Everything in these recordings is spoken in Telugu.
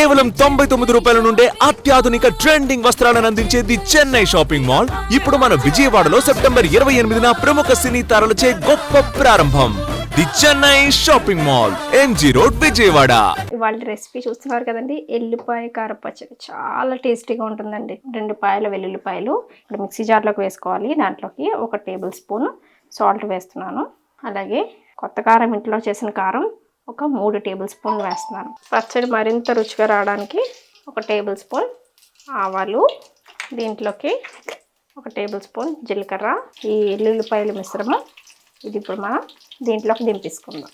కేవలం తొంభై తొమ్మిది రూపాయల నుండే అత్యాధునిక ట్రెండింగ్ వస్త్రాలను అందించేది చెన్నై షాపింగ్ మాల్. ఇప్పుడు మన విజయవాడలో సెప్టెంబర్ ఇరవై ఎనిమిదిన ప్రముఖ సినీ తారలచే గొప్ప ప్రారంభం. The Chennai shopping mall MG road Vijayawada. ఇవాళ రెసిపీ చూస్తున్నారు కదండి. ఎల్లిపాయ కార పచ్చడి చాలా టేస్టీగా ఉంటుందండి. రెండు పాయల వెల్లుల్లిపాయలు ఇప్పుడు మిక్సీ జార్లోకి వేసుకోవాలి. దాంట్లోకి ఒక టేబుల్ స్పూన్ సాల్ట్ వేస్తున్నాను. అలాగే కొత్త కారం ఇంట్లో చేసిన కారం ఒక మూడు టేబుల్ స్పూన్ వేస్తున్నాను. పచ్చడి మరింత రుచిగా రావడానికి ఒక టేబుల్ స్పూన్ ఆవాలు దీంట్లోకి ఒక టేబుల్ స్పూన్ జీలకర్ర ఈ ఎల్లుల్లిపాయల మిశ్రమం. ఇది ఇప్పుడు మనం దీంట్లోకి దింపేసుకుందాం.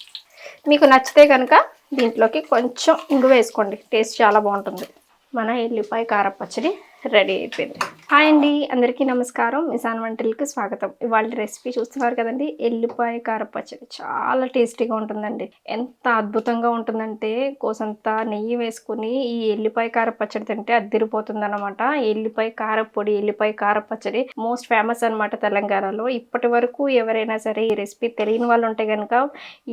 మీకు నచ్చితే కనుక దీంట్లోకి కొంచెం ఇంగు వేసుకోండి టేస్ట్ చాలా బాగుంటుంది. మన ఎల్లిపాయ కారపచ్చడి రెడీ అయిపోయింది. హాయ్ అండి అందరికీ నమస్కారం. మిసాన్ వంటలకు స్వాగతం. ఇవాళ రెసిపీ చూస్తున్నారు కదండి ఎల్లిపాయ కారపచ్చడి. చాలా టేస్టీగా ఉంటుందండి. ఎంత అద్భుతంగా ఉంటుందంటే కోసంత నెయ్యి వేసుకుని ఈ ఎల్లిపాయ కారపచ్చడి తింటే అద్దిరిపోతుంది అనమాట ఎల్లిపాయ కారపొడి ఎల్లిపాయ కారపచ్చడి మోస్ట్ ఫేమస్ అనమాట తెలంగాణలో. ఇప్పటి వరకు ఎవరైనా సరే ఈ రెసిపీ తెలియని వాళ్ళు ఉంటే కనుక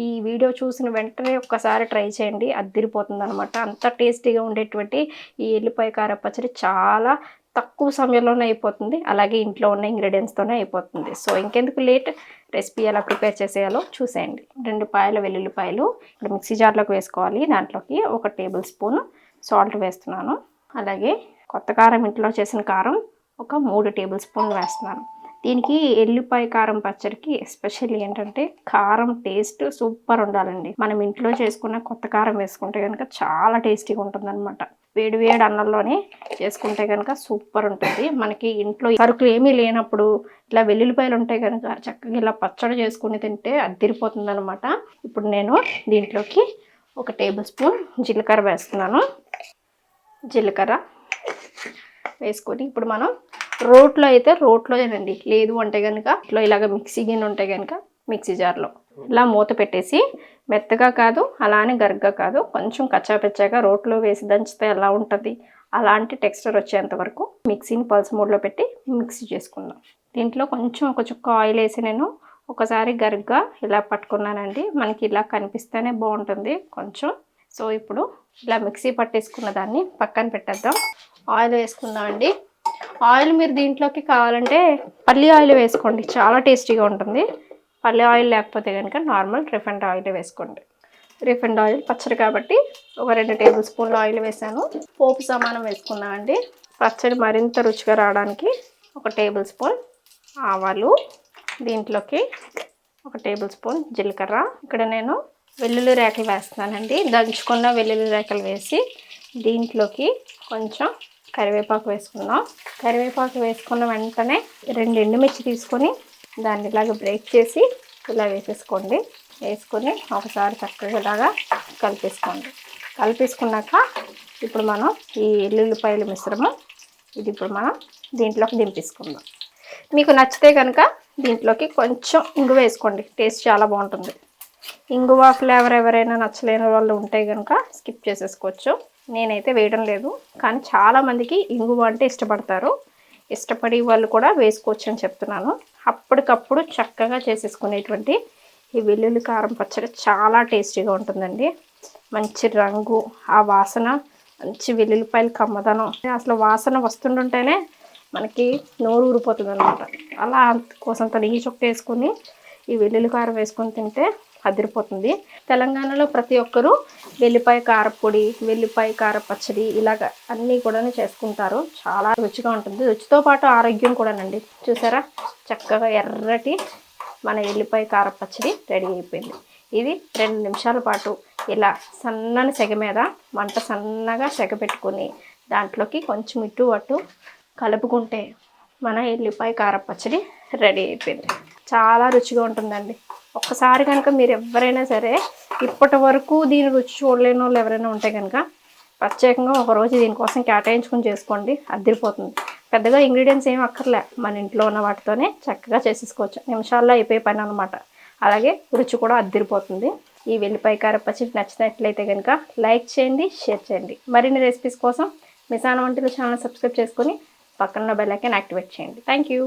ఈ వీడియో చూసిన వెంటనే ఒక్కసారి ట్రై చేయండి. అద్దిరిపోతుంది అనమాట అంత టేస్టీగా ఉండేటువంటి ఈ ఎల్లిపాయ కారపచ్చడి చాలా తక్కువ సమయంలోనే అయిపోతుంది. అలాగే ఇంట్లో ఉన్న ఇంగ్రీడియంట్స్తోనే అయిపోతుంది. సో ఇంకెందుకు లేట్? రెసిపీ ఎలా ప్రిపేర్ చేసేయాలో చూసేయండి. రెండు పాయల వెల్లుల్లిపాయలు ఇక్కడ మిక్సీ జార్లోకి వేసుకోవాలి. దాంట్లోకి ఒక టేబుల్ స్పూన్ సాల్ట్ వేస్తున్నాను. అలాగే కొత్త కారం ఇంట్లో చేసిన కారం ఒక మూడు టేబుల్ స్పూన్ వేస్తున్నాను. దీనికి ఎల్లిపాయ కారం పచ్చడికి ఎస్పెషల్లీ ఏంటంటే కారం టేస్ట్ సూపర్ ఉండాలండి. మనం ఇంట్లో చేసుకున్న కొత్త కారం వేసుకుంటే కనుక చాలా టేస్టీగా ఉంటుందన్నమాట. వేడి వేడి అన్నంలోనే చేసుకుంటే కనుక సూపర్ ఉంటుంది. మనకి ఇంట్లో సరుకులు ఏమీ లేనప్పుడు ఇట్లా వెల్లుల్లిపాయలు ఉంటాయి కనుక చక్కగా ఇలా పచ్చడి చేసుకుని తింటే అద్దిరిపోతుంది అనమాట ఇప్పుడు నేను దీంట్లోకి ఒక టేబుల్ స్పూన్ జీలకర్ర వేస్తున్నాను. జీలకర్ర వేసుకొని ఇప్పుడు మనం రోట్లో అయితే రోట్లోనేనండి లేదు అంటే కనుక ఇట్లా ఇలాగ మిక్సీ గిన్నె ఉంటే కనుక మిక్సీ జార్లో ఇలా మూత పెట్టేసి మెత్తగా కాదు అలానే గరగ్గా కాదు కొంచెం కచ్చాపెచ్చాగా రోట్లో వేసి దంచితే ఎలా ఉంటుంది? అలాంటి టెక్స్చర్ వచ్చేంత వరకు మిక్సీని పల్స్ మూడ్లో పెట్టి మిక్సీ చేసుకుందాం. దీంట్లో కొంచెం ఒక చుక్క ఆయిల్ వేసి నేను ఒకసారి గరుగ్గా ఇలా పట్టుకున్నానండి. మనకి ఇలా కనిపిస్తేనే బాగుంటుంది. కొంచెం. సో ఇప్పుడు ఇలా మిక్సీ పట్టేసుకున్న దాన్ని పక్కన పెట్టేద్దాం. ఆయిల్ వేసుకుందామండి. ఆయిల్ మీరు దీంట్లోకి కావాలంటే పల్లి ఆయిల్ వేసుకోండి. చాలా టేస్టీగా ఉంటుంది. పల్లి ఆయిల్ లేకపోతే కనుక నార్మల్ రిఫైండ్ ఆయిల్ వేసుకోండి. రిఫైండ్ ఆయిల్ పచ్చడి కాబట్టి ఒక రెండు టేబుల్ స్పూన్ల ఆయిల్ వేసాను. పోపు సమానం వేసుకున్నామండి పచ్చడి మరింత రుచిగా రావడానికి ఒక టేబుల్ స్పూన్ ఆవాలు దీంట్లోకి ఒక టేబుల్ స్పూన్ జీలకర్ర. ఇక్కడ నేను వెల్లుల్లి రేకలు వేస్తున్నానండి. దంచుకున్న వెల్లుల్లి రేకలు వేసి దీంట్లోకి కొంచెం కరివేపాకు వేసుకుందాం. కరివేపాకు వేసుకున్న వెంటనే రెండు ఎండుమిర్చి తీసుకొని దాన్ని ఇలాగ బ్రేక్ చేసి ఇలా వేసేసుకోండి. వేసుకొని ఒకసారి చక్కగా ఇలాగా కలిపేసుకోండి. కలిపేసుకున్నాక ఇప్పుడు మనం ఈ ఎల్లుల్లిపాయల మిశ్రమం ఇది ఇప్పుడు మనం దీంట్లోకి దింపేసుకుందాం. మీకు నచ్చితే కనుక దీంట్లోకి కొంచెం ఇంగువ వేసుకోండి. టేస్ట్ చాలా బాగుంటుంది. ఇంగువ ఫ్లేవర్ ఎవరైనా నచ్చలేని వాళ్ళు ఉంటే కనుక స్కిప్ చేసేసుకోవచ్చు. నేనైతే వేయడం లేదు. కానీ చాలామందికి ఇంగువ అంటే ఇష్టపడతారు. ఇష్టపడి వాళ్ళు కూడా వేసుకోవచ్చు అని చెప్తున్నాను. అప్పటికప్పుడు చక్కగా చేసేసుకునేటువంటి ఈ వెల్లుల్లి కారం పచ్చడి చాలా టేస్టీగా ఉంటుందండి. మంచి రంగు ఆ వాసన మంచి వెల్లుల్లిపాయలు కమ్మదనం. అసలు వాసన వస్తుంటుంటేనే మనకి నోరు ఊరిపోతుంది అనమాట అలా కోసంత ఈ చొక్క వేసుకొని ఈ వెల్లుల్లి కారం వేసుకొని తింటే అదిరిపోతుంది. తెలంగాణలో ప్రతి ఒక్కరూ వెల్లిపాయ కారపొడి వెల్లిపాయ కార పచ్చడి ఇలాగ అన్నీ కూడా చేసుకుంటారు. చాలా రుచిగా ఉంటుంది. రుచితో పాటు ఆరోగ్యం కూడానండి. చూసారా? చక్కగా ఎర్రటి మన ఎల్లిపాయ కార పచ్చడి రెడీ అయిపోయింది. ఇది రెండు నిమిషాల పాటు ఇలా సన్నని సెగ మీద మంట సన్నగా సెగ పెట్టుకుని దాంట్లోకి కొంచెం ఇటు అటు కలుపుకుంటే మన ఎల్లిపాయ కార పచ్చడి రెడీ అయిపోయింది. చాలా రుచిగా ఉంటుందండి. ఒక్కసారి కనుక మీరు ఎవరైనా సరే ఇప్పటి వరకు దీని రుచి చూడలేని వాళ్ళు ఎవరైనా ఉంటే కనుక ప్రత్యేకంగా ఒకరోజు దీనికోసం కేటాయించుకుని చేసుకోండి. అద్దరిపోతుంది. పెద్దగా ఇంగ్రీడియంట్స్ ఏం అక్కర్లే. మన ఇంట్లో ఉన్న వాటితోనే చక్కగా చేసేసుకోవచ్చు. నిమిషాల్లో అయిపోయే పని అనమాట అలాగే రుచి కూడా అద్దరిపోతుంది. ఈ వెల్లిపాయ కారపచ్చడి నచ్చినట్లయితే కనుక లైక్ చేయండి షేర్ చేయండి. మరిన్ని రెసిపీస్ కోసం మిసాన వంటి ఛానల్ సబ్స్క్రైబ్ చేసుకొని పక్కన బెల్ ఐకాన్ యాక్టివేట్ చేయండి. Thank you